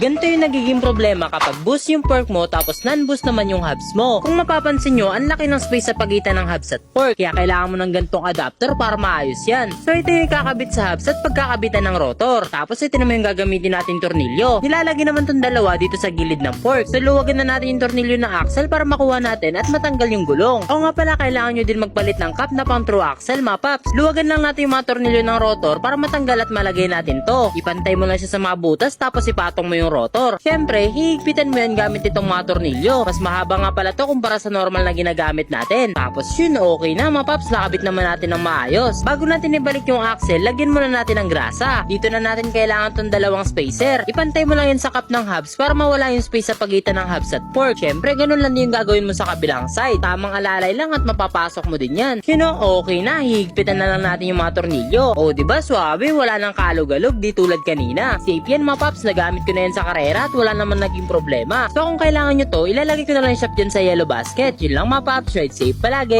Ganito yung nagiging problema kapag boost yung pork mo tapos non-boost naman yung hubs mo. Kung mapapansin nyo, ang laki ng space sa pagitan ng hubs at pork. Kaya kailangan mo ng gantong adapter para maayos yan. So ito yung kakabit sa hubs at pagkakabitan ng rotor. Tapos ito naman yung gagamitin natin tornilyo. Nilalagay naman tong dalawa dito sa gilid ng pork. So luwagin na natin yung tornilyo ng axle para makuha natin at matanggal yung gulong. O nga pala kailangan nyo din magpalit ng cap na pang true axle mga paps. Luwagan lang natin yung mga tornilyo ng rotor para matanggal at malagay natin to. Ipantay mo lang siya sa mga butas tapos ipatong mo yung rotor. Siyempre, hihigpitan mo yan gamit itong mga tornilyo. Mas mahaba nga pala to kumpara sa normal na ginagamit natin. Tapos yun, okay na mga paps, nakabit naman natin ng maayos. Bago natin ibalik yung axle, lagyan muna natin ng grasa. Dito na natin kailangan tong dalawang spacer. Ipantay mo lang yan sa cup ng hubs para mawala yung space sa pagitan ng hubs at fork. Siyempre, ganun lang yung gagawin mo sa kabilang side. Tamang alalay lang at mapapasok mo din yan. You know, okay na, hihigpitan na lang natin yung mga tornilyo. O, di ba Suabe, wala nang kalog-alog di tulad kanina. Safe yan mga paps, nagamit ko na yan sa karera at wala naman naging problema. So kung kailangan nyo to, ilalagay ko na lang yung shop dyan sa yellow basket. Yun lang ride safe palagi.